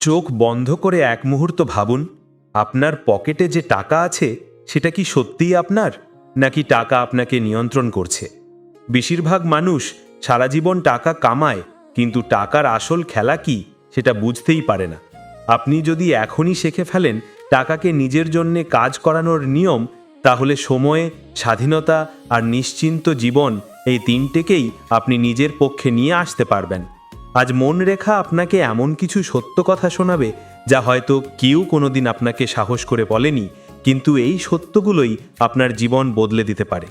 চোখ বন্ধ করে এক মুহূর্ত ভাবুন, আপনার পকেটে যে টাকা আছে, সেটা কি সত্যিই আপনার, নাকি টাকা আপনাকে নিয়ন্ত্রণ করছে? বেশিরভাগ মানুষ সারা জীবন টাকা কামায়, কিন্তু টাকার আসল খেলা কি, সেটা বুঝতেই পারে না। আপনি যদি এখনই শিখে ফেলেন টাকাকে নিজের জন্যে কাজ করানোর নিয়ম, তাহলে সময়ে, স্বাধীনতা আর নিশ্চিন্ত জীবন এই তিনটেকেই আপনি নিজের পক্ষে নিয়ে আসতে পারবেন। আজ মন রেখা আপনাকে এমন কিছু সত্য কথা শোনাবে, যা হয়তো কেউ কোনোদিন আপনাকে সাহস করে বলেনি, কিন্তু এই সত্যগুলোই আপনার জীবন বদলে দিতে পারে।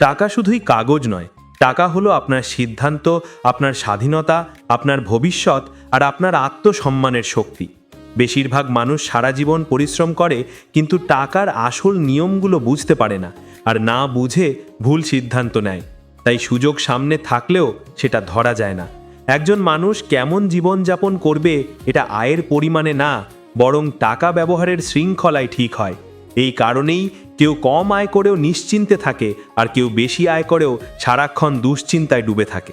টাকা শুধুই কাগজ নয়, টাকা হলো আপনার সিদ্ধান্ত, আপনার স্বাধীনতা, আপনার ভবিষ্যৎ আর আপনার আত্মসম্মানের শক্তি। বেশিরভাগ মানুষ সারা জীবন পরিশ্রম করে, কিন্তু টাকার আসল নিয়মগুলো বুঝতে পারে না, আর না বুঝে ভুল সিদ্ধান্ত নেয়। তাই সুযোগ সামনে থাকলেও সেটা ধরা যায় না। একজন মানুষ কেমন জীবনযাপন করবে এটা আয়ের পরিমাণে না, বরং টাকা ব্যবহারের শৃঙ্খলায় ঠিক হয়। এই কারণেই কেউ কম আয় করেও নিশ্চিন্তে থাকে আর কেউ বেশি আয় করেও সারাক্ষণ দুশ্চিন্তায় ডুবে থাকে।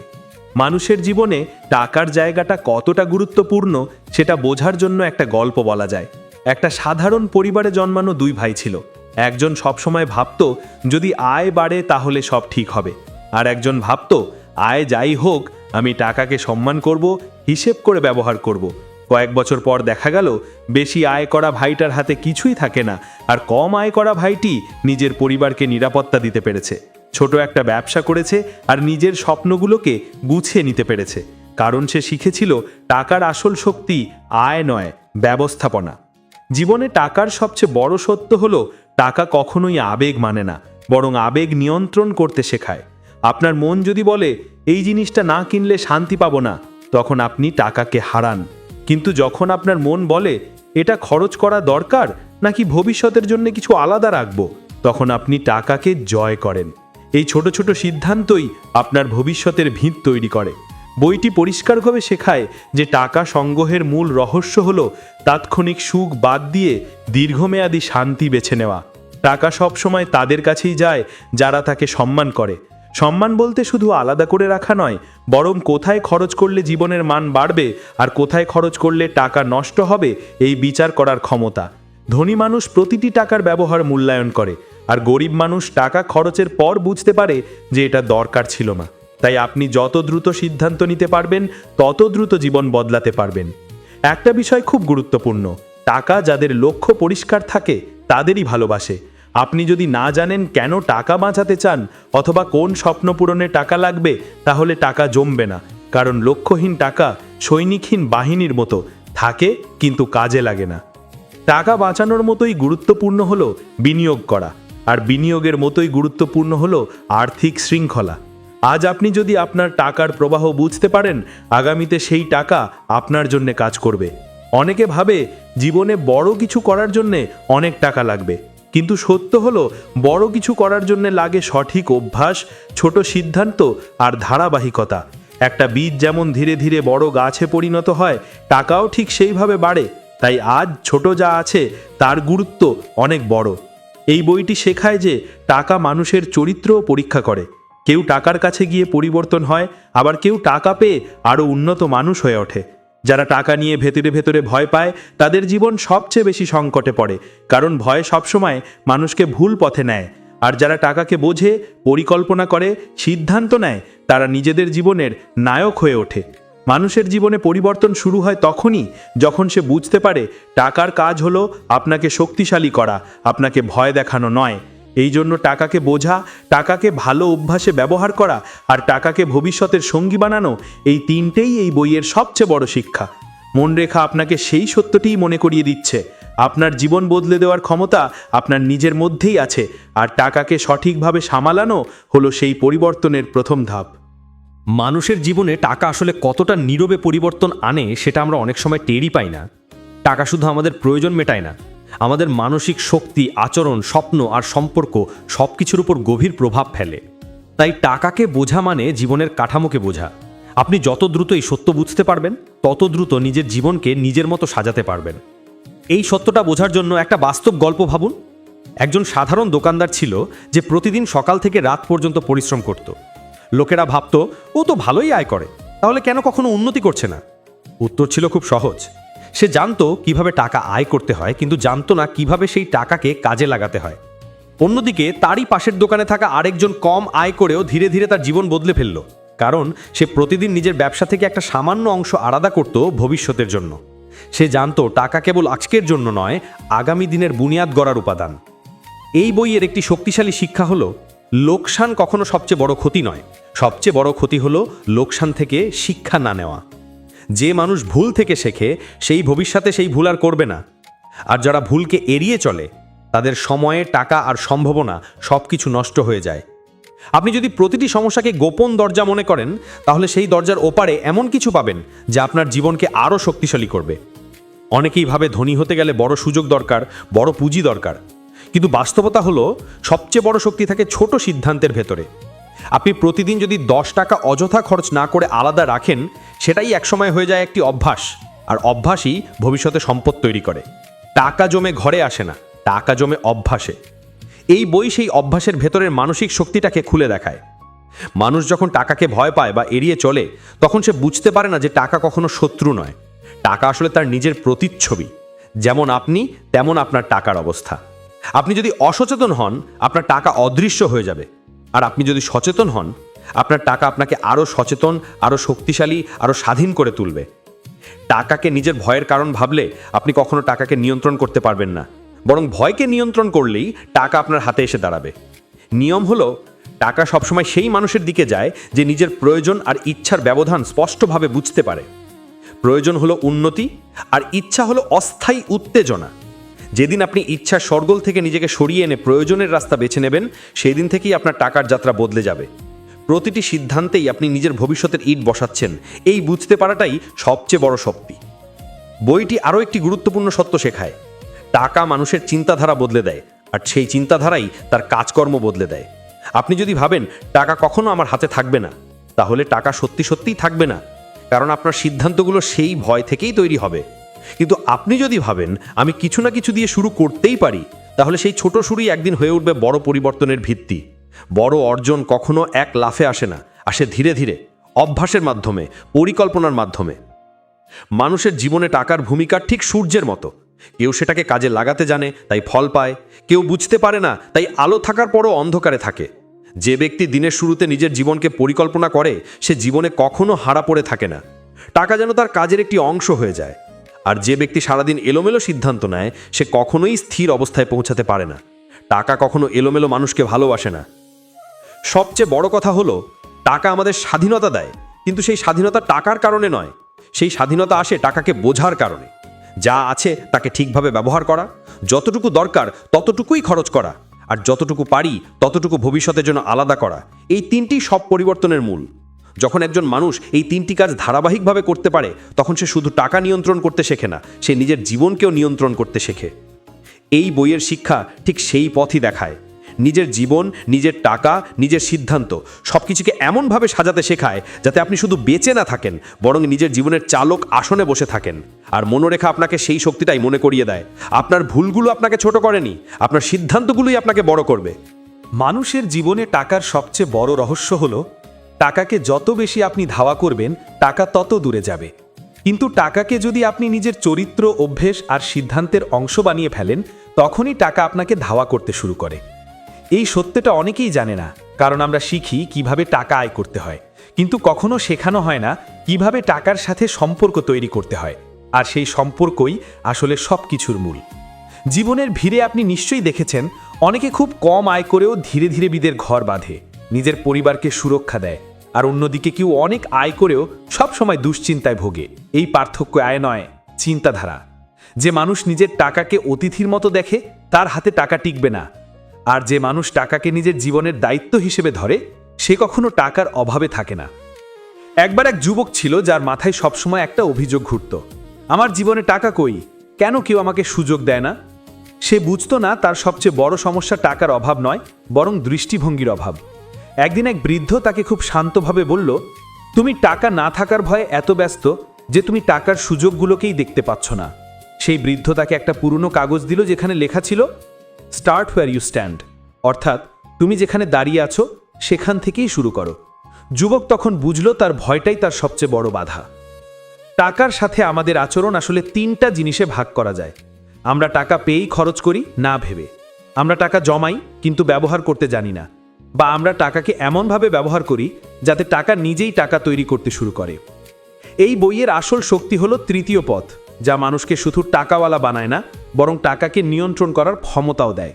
মানুষের জীবনে টাকার জায়গাটা কতটা গুরুত্বপূর্ণ সেটা বোঝার জন্য একটা গল্প বলা যায়। একটা সাধারণ পরিবারে জন্মানো দুই ভাই ছিল। একজন সবসময় ভাবতো, যদি আয় বাড়ে তাহলে সব ঠিক হবে। আর একজন ভাবতো, আয় যাই হোক, আমি টাকাকে সম্মান করব, হিসেব করে ব্যবহার করব। কয়েক বছর পর দেখা গেল, বেশি আয় করা ভাইটার হাতে কিছুই থাকে না, আর কম আয় করা ভাইটি নিজের পরিবারকে নিরাপত্তা দিতে পেরেছে। ছোট একটা ব্যবসা করেছে আর নিজের স্বপ্নগুলোকে গুছিয়ে নিতে পেরেছে। কারণ সে শিখেছিল, টাকার আসল শক্তি আয় নয়, ব্যবস্থাপনা। জীবনে টাকার সবচেয়ে বড় সত্য হলো, টাকা কখনোই আবেগ মানে না, বরং আবেগ নিয়ন্ত্রণ করতে শেখায়। আপনার মন যদি বলে, এই জিনিসটা না কিনলে শান্তি পাবো না, তখন আপনি টাকাকে হারান। কিন্তু যখন আপনার মন বলে, এটা খরচ করা দরকার নাকি ভবিষ্যতের জন্য কিছু আলাদা রাখব? তখন আপনি টাকাকে জয় করেন। এই ছোট ছোট সিদ্ধান্তই আপনার ভবিষ্যতের ভিত তৈরি করে। বইটি পরিষ্কারভাবে শেখায় যে টাকা সংগ্রহের মূল রহস্য হল তাৎক্ষণিক সুখ বাদ দিয়ে দীর্ঘমেয়াদী শান্তি বেছে নেওয়া। টাকা সবসময় তাদের কাছেই যায় যারা তাকে সম্মান করে। সম্মান বলতে শুধু আলাদা করে রাখা নয়, বরং কোথায় খরচ করলে জীবনের মান বাড়বে আর কোথায় খরচ করলে টাকা নষ্ট হবে, এই বিচার করার ক্ষমতা। ধনী মানুষ প্রতিটি টাকার ব্যবহার মূল্যায়ন করে, আর গরিব মানুষ টাকা খরচের পর বুঝতে পারে যে এটা দরকার ছিল না। তাই আপনি যত দ্রুত সিদ্ধান্ত নিতে পারবেন, তত দ্রুত জীবন বদলাতে পারবেন। একটা বিষয় খুব গুরুত্বপূর্ণ, টাকা যাদের লক্ষ্য পরিষ্কার থাকে, তাদেরই ভালোবাসে। আপনি যদি না জানেন কেন টাকা বাঁচাতে চান অথবা কোন স্বপ্ন পূরণে টাকা লাগবে, তাহলে টাকা জমবে না। কারণ লক্ষ্যহীন টাকা সৈনিকহীন বাহিনীর মতো, থাকে কিন্তু কাজে লাগে না। টাকা বাঁচানোর মতোই গুরুত্বপূর্ণ হলো বিনিয়োগ করা, আর বিনিয়োগের মতোই গুরুত্বপূর্ণ হলো আর্থিক শৃঙ্খলা। আজ আপনি যদি আপনার টাকার প্রবাহ বুঝতে পারেন, আগামীতে সেই টাকা আপনার জন্য কাজ করবে। অনেকে ভাবে, জীবনে বড় কিছু করার জন্যে অনেক টাকা লাগবে। কিন্তু সত্য হলো, বড় কিছু করার জন্য লাগে সঠিক অভ্যাস, ছোট সিদ্ধান্ত আর ধারাবাহিকতা। একটা বীজ যেমন ধীরে ধীরে বড় গাছে পরিণত হয়, টাকাও ঠিক সেইভাবে বাড়ে। তাই আজ ছোট যা আছে, তার গুরুত্ব অনেক বড়। এই বইটি শেখায় যে, টাকা মানুষের চরিত্রও পরীক্ষা করে। কেউ টাকার কাছে গিয়ে পরিবর্তন হয়, আবার কেউ টাকা পেয়ে আরও উন্নত মানুষ হয়ে ওঠে। যারা টাকা নিয়ে ভেতরে ভেতরে ভয় পায়, তাদের জীবন সবচেয়ে বেশি সংকটে পড়ে। কারণ ভয় সবসময় মানুষকে ভুল পথে নেয়। আর যারা টাকাকে বোঝে, পরিকল্পনা করে, সিদ্ধান্ত নেয়, তারা নিজেদের জীবনের নায়ক হয়ে ওঠে। মানুষের জীবনে পরিবর্তন শুরু হয় তখনই, যখন সে বুঝতে পারে, টাকার কাজ হলো আপনাকে শক্তিশালী করা, আপনাকে ভয় দেখানো নয়। এই জন্য টাকাকে বোঝা, টাকাকে ভালো অভ্যাসে ব্যবহার করা আর টাকাকে ভবিষ্যতের সঙ্গী বানানো এই তিনটেই এই বইয়ের সবচেয়ে বড় শিক্ষা। মনরেখা আপনাকে সেই সত্যটিই মনে করিয়ে দিচ্ছে। আপনার জীবন বদলে দেওয়ার ক্ষমতা আপনার নিজের মধ্যেই আছে আর টাকাকে সঠিকভাবে সামালানো হলো সেই পরিবর্তনের প্রথম ধাপ। মানুষের জীবনে টাকা আসলে কতটা নীরবে পরিবর্তন আনে সেটা আমরা অনেক সময় টেরই পাই না। টাকা শুধু আমাদের প্রয়োজন মেটায় না। আমাদের মানসিক শক্তি, আচরণ, স্বপ্ন আর সম্পর্ক সব কিছুর উপর গভীর প্রভাব ফেলে। তাই টাকাকে বোঝা মানে জীবনের কাঠামোকে বোঝা। আপনি যত দ্রুত এই সত্য বুঝতে পারবেন, তত দ্রুত নিজের জীবনকে নিজের মতো সাজাতে পারবেন। এই সত্যটা বোঝার জন্য একটা বাস্তব গল্প ভাবুন। একজন সাধারণ দোকানদার ছিল যে প্রতিদিন সকাল থেকে রাত পর্যন্ত পরিশ্রম করত। লোকেরা ভাবত, ও তো ভালোই আয় করে। তাহলে কেন কখনো উন্নতি করছে না? উত্তর ছিল খুব সহজ। সে জানতো কীভাবে টাকা আয় করতে হয়, কিন্তু জানতো না কীভাবে সেই টাকাকে কাজে লাগাতে হয়। অন্যদিকে তারই পাশের দোকানে থাকা আরেকজন কম আয় করেও ধীরে ধীরে তার জীবন বদলে ফেলল, কারণ সে প্রতিদিন নিজের ব্যবসা থেকে একটা সামান্য অংশ আলাদা করত ভবিষ্যতের জন্য। সে জানতো টাকা কেবল আজকের জন্য নয়, আগামী দিনের বুনিয়াদ গড়ার উপাদান। এই বইয়ের একটি শক্তিশালী শিক্ষা হলো, লোকসান কখনো সবচেয়ে বড় ক্ষতি নয়। সবচেয়ে বড় ক্ষতি হলো লোকসান থেকে শিক্ষা না নেওয়া। যে মানুষ ভুল থেকে শেখে, সেই ভবিষ্যতে সেই ভুল আর করবে না। আর যারা ভুলকে এড়িয়ে চলে, তাদের সময়ে টাকা আর সম্ভাবনা সব কিছু নষ্ট হয়ে যায়। আপনি যদি প্রতিটি সমস্যাকে গোপন দরজা মনে করেন, তাহলে সেই দরজার ওপারে এমন কিছু পাবেন যা আপনার জীবনকে আরও শক্তিশালী করবে। অনেকেই ভাবে ধনী হতে গেলে বড় সুযোগ দরকার, বড় পুঁজি দরকার। কিন্তু বাস্তবতা হলো, সবচেয়ে বড় শক্তি থাকে ছোট সিদ্ধান্তের ভেতরে। আপনি প্রতিদিন যদি দশ টাকা অযথা খরচ না করে আলাদা রাখেন, সেটাই একসময় হয়ে যায় একটি অভ্যাস। আর অভ্যাসই ভবিষ্যতে সম্পদ তৈরি করে। টাকা জমে ঘরে আসে না, টাকা জমে অভ্যাসে। এই বই সেই অভ্যাসের ভেতরের মানসিক শক্তিটাকে খুলে দেখায়। মানুষ যখন টাকাকে ভয় পায় বা এড়িয়ে চলে, তখন সে বুঝতে পারে না যে টাকা কখনো শত্রু নয়। টাকা আসলে তার নিজের প্রতিচ্ছবি। যেমন আপনি, তেমন আপনার টাকার অবস্থা। আপনি যদি অসচেতন হন, আপনার টাকা অদৃশ্য হয়ে যাবে। আর আপনি যদি সচেতন হন, আপনার টাকা আপনাকে আরও সচেতন, আরও শক্তিশালী, আরও স্বাধীন করে তুলবে। টাকাকে নিজের ভয়ের কারণ ভাবলে আপনি কখনো টাকাকে নিয়ন্ত্রণ করতে পারবেন না। বরং ভয়কে নিয়ন্ত্রণ করলেই টাকা আপনার হাতে এসে দাঁড়াবে। নিয়ম হলো, টাকা সবসময় সেই মানুষের দিকে যায় যে নিজের প্রয়োজন আর ইচ্ছার ব্যবধান স্পষ্টভাবে বুঝতে পারে। প্রয়োজন হলো উন্নতি আর ইচ্ছা হলো অস্থায়ী উত্তেজনা। যেদিন আপনি ইচ্ছা সরগোল থেকে নিজেকে সরিয়ে এনে প্রয়োজনের রাস্তা বেছে নেবেন সেই দিন থেকেই আপনার টাকার যাত্রা বদলে যাবে। প্রতিটি সিদ্ধান্তেই আপনি নিজের ভবিষ্যতের ইট বসাচ্ছেন। এই বুঝতে পারাটাই সবচেয়ে বড় শক্তি। বইটি আরও একটি গুরুত্বপূর্ণ সত্য শেখায়। টাকা মানুষের চিন্তাধারা বদলে দেয়, আর সেই চিন্তাধারাই তার কাজকর্ম বদলে দেয়। আপনি যদি ভাবেন, টাকা কখনো আমার হাতে থাকবে না, তাহলে টাকা সত্যি সত্যিই থাকবে না, কারণ আপনার সিদ্ধান্তগুলো সেই ভয় থেকেই তৈরি হবে। কিন্তু আপনি যদি ভাবেন আমি কিছু না কিছু দিয়ে শুরু করতেই পারি, তাহলে সেই ছোট শুরুই একদিন হয়ে উঠবে বড় পরিবর্তনের ভিত্তি। বড় অর্জন কখনো এক লাফে আসে না, আসে ধীরে ধীরে, অভ্যাসের মাধ্যমে, পরিকল্পনার মাধ্যমে। মানুষের জীবনে টাকার ভূমিকা ঠিক সূর্যের মতো। কেউ সেটাকে কাজে লাগাতে জানে, তাই ফল পায়। কেউ বুঝতে পারে না, তাই আলো থাকার পরও অন্ধকারে থাকে। যে ব্যক্তি দিনের শুরুতে নিজের জীবনকে পরিকল্পনা করে, সে জীবনে কখনো হারা পড়ে থাকে না। টাকা যেন তার কাজের একটি অংশ হয়ে যায়। আর যে ব্যক্তি সারাদিন এলোমেলো সিদ্ধান্ত নেয়, সে কখনোই স্থির অবস্থায় পৌঁছাতে পারে না। টাকা কখনো এলোমেলো মানুষকে ভালোবাসে না। সবচেয়ে বড় কথা হলো, টাকা আমাদের স্বাধীনতা দেয়, কিন্তু সেই স্বাধীনতা টাকার কারণে নয়। সেই স্বাধীনতা আসে টাকাকে বোঝার কারণে। যা আছে তাকে ঠিকভাবে ব্যবহার করা, যতটুকু দরকার ততটুকুই খরচ করা, আর যতটুকু পারি ততটুকু ভবিষ্যতের জন্য আলাদা করা। এই তিনটি সব পরিবর্তনের মূল। যখন একজন মানুষ এই তিনটি কাজ ধারাবাহিকভাবে করতে পারে, তখন সে শুধু টাকা নিয়ন্ত্রণ করতে শেখে না, সে নিজের জীবনকেও নিয়ন্ত্রণ করতে শেখে। এই বইয়ের শিক্ষা ঠিক সেই পথই দেখায়। নিজের জীবন, নিজের টাকা, নিজের সিদ্ধান্ত সব কিছুকে এমনভাবে সাজাতে শেখায় যাতে আপনি শুধু বেঁচে না থাকেন, বরং নিজের জীবনের চালক আসনে বসে থাকেন। আর মনোরেখা আপনাকে সেই শক্তিটাই মনে করিয়ে দেয়। আপনার ভুলগুলো আপনাকে ছোট করেনি, আপনার সিদ্ধান্তগুলোই আপনাকে বড় করবে। মানুষের জীবনে টাকার সবচেয়ে বড় রহস্য হলো টাকাকে যত বেশি আপনি ধাওয়া করবেন, টাকা তত দূরে যাবে। কিন্তু টাকাকে যদি আপনি নিজের চরিত্র, অভ্যেস আর সিদ্ধান্তের অংশ বানিয়ে ফেলেন, তখনই টাকা আপনাকে ধাওয়া করতে শুরু করে। এই সত্যটা অনেকেই জানে না, কারণ আমরা শিখি কীভাবে টাকা আয় করতে হয়। কিন্তু কখনো শেখানো হয় না কীভাবে টাকার সাথে সম্পর্ক তৈরি করতে হয়, আর সেই সম্পর্কই আসলে সব কিছুর মূল। জীবনের ভিড়ে আপনি নিশ্চয়ই দেখেছেন, অনেকে খুব কম আয় করেও ধীরে ধীরে বিদের ঘর বাঁধে। নিজের পরিবারকে সুরক্ষা দেয়। আর অন্যদিকে কেউ অনেক আয় করেও সবসময় দুশ্চিন্তায় ভোগে। এই পার্থক্য আয় নয়, চিন্তাধারা। যে মানুষ নিজের টাকাকে অতিথির মতো দেখে, তার হাতে টাকা টিকবে না। আর যে মানুষ টাকাকে নিজের জীবনের দায়িত্ব হিসেবে ধরে, সে কখনো টাকার অভাবে থাকে না। একবার এক যুবক ছিল যার মাথায় সবসময় একটা অভিযোগ ঘুরত। আমার জীবনে টাকা কই? কেন কেউ আমাকে সুযোগ দেয় না? সে বুঝতো না তার সবচেয়ে বড় সমস্যা টাকার অভাব নয়, বরং দৃষ্টিভঙ্গির অভাব। একদিন এক বৃদ্ধ তাকে খুব শান্তভাবে বলল, তুমি টাকা না থাকার ভয়ে এত ব্যস্ত যে তুমি টাকার সুযোগগুলোকেই দেখতে পাচ্ছ না। সেই বৃদ্ধ তাকে একটা পুরনো কাগজ দিল যেখানে লেখা ছিল স্টার্ট হোয়ার ইউ স্ট্যান্ড অর্থাৎ, তুমি যেখানে দাঁড়িয়ে আছো, সেখান থেকেই শুরু করো। যুবক তখন বুঝল তার ভয়টাই তার সবচেয়ে বড় বাধা। টাকার সাথে আমাদের আচরণ আসলে তিনটা জিনিসে ভাগ করা যায়। আমরা টাকা পেয়েই খরচ করি, না ভেবে। আমরা টাকা জমাই, কিন্তু ব্যবহার করতে জানি না। বা আমরা টাকাকে এমনভাবে ব্যবহার করি যাতে টাকা নিজেই টাকা তৈরি করতে শুরু করে। এই বইয়ের আসল শক্তি হলো তৃতীয় পথ, যা মানুষকে শুধু টাকাওয়ালা বানায় না, বরং টাকাকে নিয়ন্ত্রণ করার ক্ষমতাও দেয়।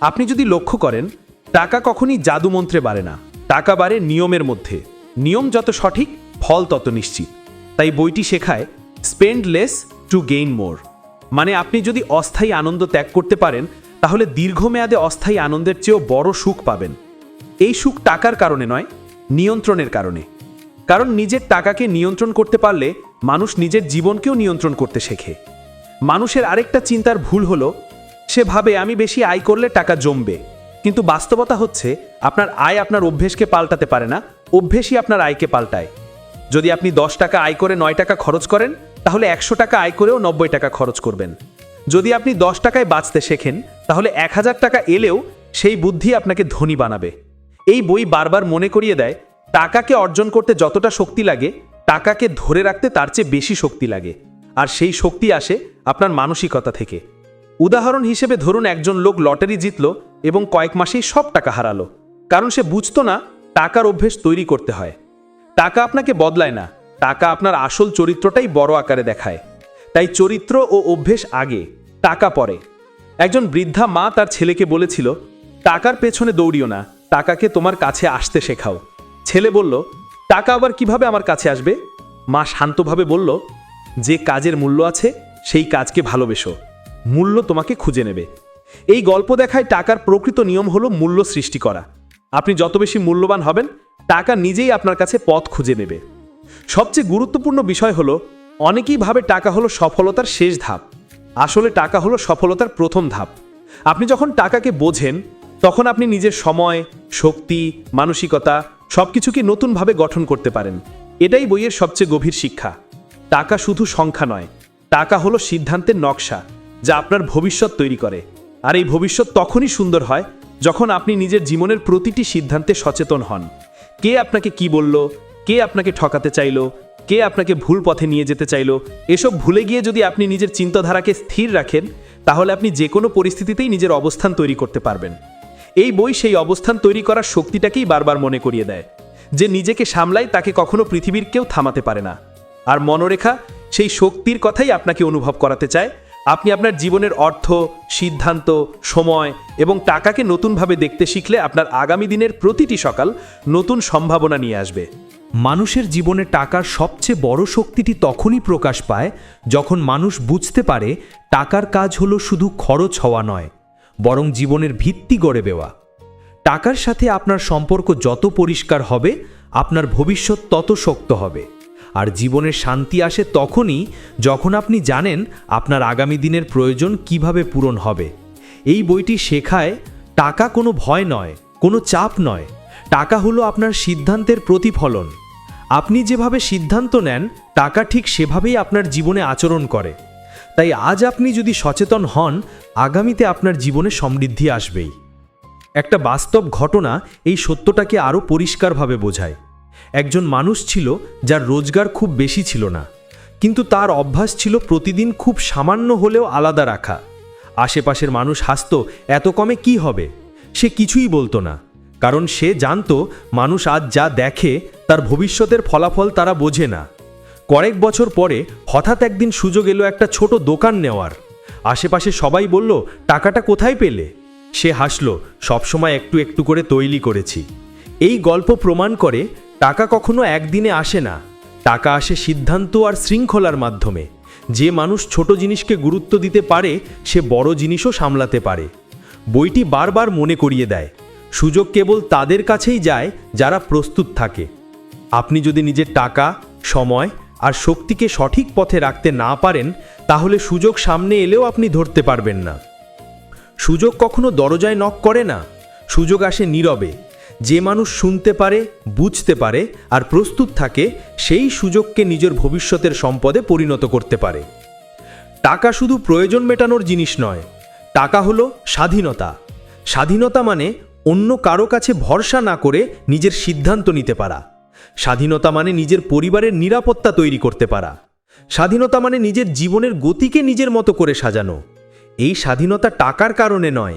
আপনি যদি লক্ষ্য করেন, টাকা কখনই জাদুমন্ত্রে বাড়ে না, টাকা বাড়ে নিয়মের মধ্যে। নিয়ম যত সঠিক, ফল তত নিশ্চিত। তাই বইটি শেখায় spend less to gain more মানে আপনি যদি অস্থায়ী আনন্দ ত্যাগ করতে পারেন, তাহলে দীর্ঘমেয়াদে অস্থায়ী আনন্দের চেয়েও বড় সুখ পাবেন। এই সুখ টাকার কারণে নয়, নিয়ন্ত্রণের কারণে। কারণ নিজের টাকাকে নিয়ন্ত্রণ করতে পারলে মানুষ নিজের জীবনকেও নিয়ন্ত্রণ করতে শেখে। মানুষের আরেকটা চিন্তার ভুল হলো, সে ভাবে, আমি বেশি আয় করলে টাকা জমবে। কিন্তু বাস্তবতা হচ্ছে, আপনার আয় আপনার অভ্যেসকে পাল্টাতে পারে না, অভ্যেসই আপনার আয়কে পাল্টায়। যদি আপনি দশ টাকা আয় করে নয় টাকা খরচ করেন, তাহলে একশো টাকা আয় করেও নব্বই টাকা খরচ করবেন। যদি আপনি দশ টাকায় বাঁচতে শেখেন, তাহলে এক হাজার টাকা এলেও সেই বুদ্ধি আপনাকে ধনী বানাবে। এই বই বারবার মনে করিয়ে দেয়, টাকাকে অর্জন করতে যতটা শক্তি লাগে, টাকাকে ধরে রাখতে তার চেয়ে বেশি শক্তি লাগে। আর সেই শক্তি আসে আপনার মানসিকতা থেকে। উদাহরণ হিসেবে ধরুন একজন লোক লটারি জিতল এবং কয়েক মাসেই সব টাকা হারালো। কারণ সে বুঝতো না, টাকার অভ্যেস তৈরি করতে হয়। টাকা আপনাকে বদলায় না, টাকা আপনার আসল চরিত্রটাই বড় আকারে দেখায়। তাই চরিত্র ও অভ্যেস আগে, টাকা পরে। একজন বৃদ্ধা মা তার ছেলেকে বলেছিল, টাকার পেছনে দৌড়িও না টাকাকে তোমার কাছে আসতে শেখাও। ছেলে বলল, টাকা আবার কীভাবে আমার কাছে আসবে? মা শান্তভাবে বলল, যে কাজের মূল্য আছে, সেই কাজকে ভালোবেসো। মূল্য তোমাকে খুঁজে নেবে। এই গল্প দেখায় টাকার প্রকৃত নিয়ম হলো মূল্য সৃষ্টি করা। আপনি যত বেশি মূল্যবান হবেন, টাকা নিজেই আপনার কাছে পথ খুঁজে নেবে। সবচেয়ে গুরুত্বপূর্ণ বিষয় হলো, অনেকেই ভাবে টাকা হলো সফলতার শেষ ধাপ। আসলে টাকা হলো সফলতার প্রথম ধাপ। আপনি যখন টাকাকে বোঝেন তখন আপনি নিজের সময়, শক্তি, মানসিকতা সবকিছুকে নতুনভাবে গঠন করতে পারেন। এটাই বইয়ের সবচেয়ে গভীর শিক্ষা। টাকা শুধু সংখ্যা নয়, টাকা হলো সিদ্ধান্তের নকশা, যা আপনার ভবিষ্যৎ তৈরি করে। আর এই ভবিষ্যৎ তখনই সুন্দর হয় যখন আপনি নিজের জীবনের প্রতিটি সিদ্ধান্তে সচেতন হন। কে আপনাকে কি বলল, কে আপনাকে ঠকাতে চাইলো, কে আপনাকে ভুল পথে নিয়ে যেতে চাইলো, এসব ভুলে গিয়ে যদি আপনি নিজের চিন্তাধারাকে স্থির রাখেন, তাহলে আপনি যে কোনো পরিস্থিতিতেই নিজের অবস্থান তৈরি করতে পারবেন। এই বই সেই অবস্থান তৈরি করার শক্তিটাকেই বারবার মনে করিয়ে দেয়। যে নিজেকে সামলায় তাকে কখনো পৃথিবীর কেউ থামাতে পারে না। আর মনোরেখা সেই শক্তির কথাই আপনাকে অনুভব করাতে চায়। আপনি আপনার জীবনের অর্থ, সিদ্ধান্ত, সময় এবং টাকাকে নতুনভাবে দেখতে শিখলে আপনার আগামী দিনের প্রতিটি সকাল নতুন সম্ভাবনা নিয়ে আসবে। মানুষের জীবনে টাকার সবচেয়ে বড় শক্তিটি তখনই প্রকাশ পায় যখন মানুষ বুঝতে পারে টাকার কাজ হলো শুধু খরচ হওয়া নয়। বরং জীবনের ভিত্তি গড়ে দেওয়া টাকার সাথে আপনার সম্পর্ক যত পরিষ্কার হবে, আপনার ভবিষ্যৎ তত শক্ত হবে। আর জীবনের শান্তি আসে তখনই যখন আপনি জানেন আপনার আগামী দিনের প্রয়োজন কীভাবে পূরণ হবে। এই বইটি শেখায়, টাকা কোনো ভয় নয়, কোনো চাপ নয়। টাকা হলো আপনার সিদ্ধান্তের প্রতিফলন। আপনি যেভাবে সিদ্ধান্ত নেন, টাকা ঠিক সেভাবেই আপনার জীবনে আচরণ করে। তাই আজ আপনি যদি সচেতন হন, আগামীতে আপনার জীবনে সমৃদ্ধি আসবেই। একটা বাস্তব ঘটনা এই সত্যটাকে আরও পরিষ্কারভাবে বোঝায়। একজন মানুষ ছিল যার রোজগার খুব বেশি ছিল না, কিন্তু তার অভ্যাস ছিল প্রতিদিন খুব সামান্য হলেও আলাদা রাখা। আশেপাশের মানুষ হাসত, এত কমে কি হবে? সে কিছুই বলতো না, কারণ সে জানতো মানুষ আজ যা দেখে, তার ভবিষ্যতের ফলাফল তারা বোঝে না। কয়েক বছর পরে হঠাৎ একদিন সুযোগ এলো একটা ছোট দোকান নেওয়ার। আশেপাশে সবাই বলল, টাকাটা কোথায় পেলে? সে হাসলো, সবসময় একটু একটু করে তৈরি করেছি। এই গল্প প্রমাণ করে টাকা কখনো একদিনে আসে না। টাকা আসে সিদ্ধান্ত আর শৃঙ্খলার মাধ্যমে। যে মানুষ ছোট জিনিসকে গুরুত্ব দিতে পারে, সে বড় জিনিসও সামলাতে পারে। বইটি বারবার মনে করিয়ে দেয়। সুযোগ কেবল তাদের কাছেই যায়, যারা প্রস্তুত থাকে। আপনি যদি নিজের টাকা, সময় আর শক্তিকে সঠিক পথে রাখতে না পারেন, তাহলে সুযোগ সামনে এলেও আপনি ধরতে পারবেন না। সুযোগ কখনো দরজায় নক করে না। সুযোগ আসে নীরবে। যে মানুষ শুনতে পারে, বুঝতে পারে আর প্রস্তুত থাকে, সেই সুযোগকে নিজের ভবিষ্যতের সম্পদে পরিণত করতে পারে। টাকা শুধু প্রয়োজন মেটানোর জিনিস নয়। টাকা হলো স্বাধীনতা। স্বাধীনতা মানে অন্য কারও কাছে ভরসা না করে নিজের সিদ্ধান্ত নিতে পারা। স্বাধীনতা মানে নিজের পরিবারের নিরাপত্তা তৈরি করতে পারা। স্বাধীনতা মানে নিজের জীবনের গতিকে নিজের মতো করে সাজানো। এই স্বাধীনতা টাকার কারণে নয়,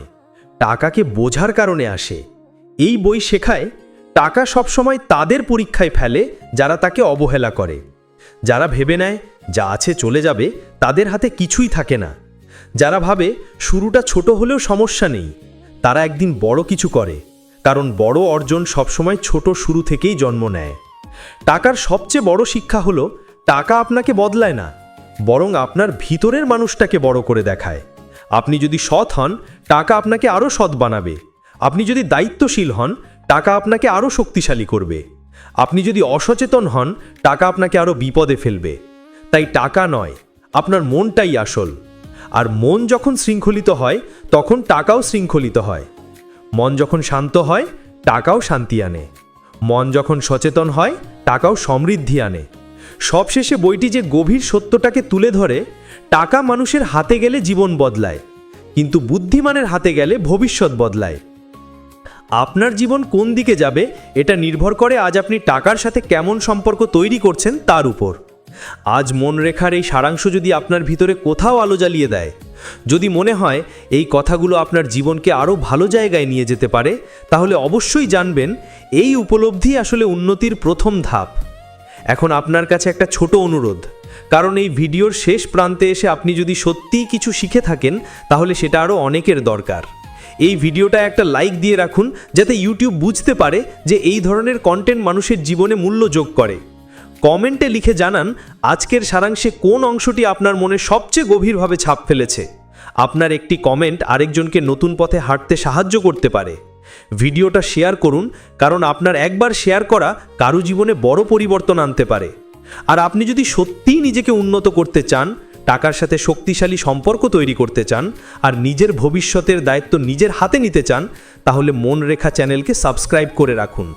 টাকাকে বোঝার কারণে আসে। এই বই শেখায় টাকা সবসময় তাদের পরীক্ষায় ফেলে যারা তাকে অবহেলা করে। যারা ভেবে নেয় যা আছে চলে যাবে তাদের হাতে কিছুই থাকে না। যারা ভাবে শুরুটা ছোট হলেও সমস্যা নেই, তারা একদিন বড় কিছু করে। কারণ বড় অর্জন সবসময় ছোট শুরু থেকেই জন্ম নেয়। টাকার সবচেয়ে বড় শিক্ষা হলো, টাকা আপনাকে বদলায় না, বরং আপনার ভিতরের মানুষটাকে বড় করে দেখায়। আপনি যদি সৎ হন, টাকা আপনাকে আরও সৎ বানাবে। আপনি যদি দায়িত্বশীল হন, টাকা আপনাকে আরও শক্তিশালী করবে। আপনি যদি অসচেতন হন, টাকা আপনাকে আরও বিপদে ফেলবে। তাই টাকা নয়, আপনার মনটাই আসল। আর মন যখন শৃঙ্খলিত হয়, তখন টাকাও শৃঙ্খলিত হয়। মন যখন শান্ত হয়, টাকাও শান্তি আনে। মন যখন সচেতন হয় টাকাও সমৃদ্ধি আনে। সবশেষে বইটি যে গভীর সত্যটাকে তুলে ধরে, টাকা মানুষের হাতে গেলে জীবন বদলায়, কিন্তু বুদ্ধিমানের হাতে গেলে ভবিষ্যৎ বদলায়। আপনার জীবন কোন দিকে যাবে, এটা নির্ভর করে আজ আপনি টাকার সাথে কেমন সম্পর্ক তৈরি করছেন তার উপর। আজ মন রেখার এই সারাংশ যদি আপনার ভিতরে কোথাও আলো জ্বালিয়ে দেয় যদি মনে হয় এই কথাগুলো আপনার জীবনকে আরও ভালো জায়গায় নিয়ে যেতে পারে, তাহলে অবশ্যই জানবেন এই উপলব্ধি আসলে উন্নতির প্রথম ধাপ। এখন আপনার কাছে একটা ছোট অনুরোধ, কারণ এই ভিডিওর শেষ প্রান্তে এসে আপনি যদি সত্যিই কিছু শিখে থাকেন, তাহলে সেটা আরও অনেকের দরকার। এই ভিডিওটা একটা লাইক দিয়ে রাখুন, যাতে ইউটিউব বুঝতে পারে যে এই ধরনের কন্টেন্ট মানুষের জীবনে মূল্য যোগ করে। কমেন্টে লিখে জানান, আজকের সারাংশে কোন অংশটি আপনার মনে সবচেয়ে গভীরভাবে ছাপ ফেলেছে? আপনার একটি কমেন্ট আরেকজনকে নতুন পথে হাঁটতে সাহায্য করতে পারে। ভিডিওটা শেয়ার করুন, কারণ আপনার একবার শেয়ার করা কারও জীবনে বড় পরিবর্তন আনতে পারে। আর আপনি যদি সত্যিই নিজেকে উন্নত করতে চান, টাকার সাথে শক্তিশালী সম্পর্ক তৈরি করতে চান, আর নিজের ভবিষ্যতের দায়িত্ব নিজের হাতে নিতে চান, তাহলে মন রেখা চ্যানেলকে সাবস্ক্রাইব করে রাখুন।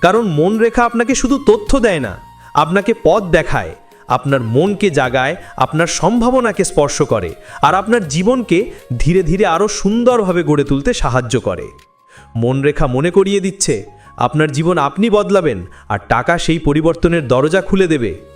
কারণ মন রেখা আপনাকে শুধু তথ্য দেয় না আপনাকে পথ দেখায়, আপনার মনকে জাগায়, আপনার সম্ভাবনাকে স্পর্শ করে, আর আপনার জীবনকে ধীরে ধীরে আরও সুন্দরভাবে গড়ে তুলতে সাহায্য করে। মনরেখা মনে করিয়ে দিচ্ছে, আপনার জীবন আপনি বদলাবেন, আর টাকা সেই পরিবর্তনের দরজা খুলে দেবে।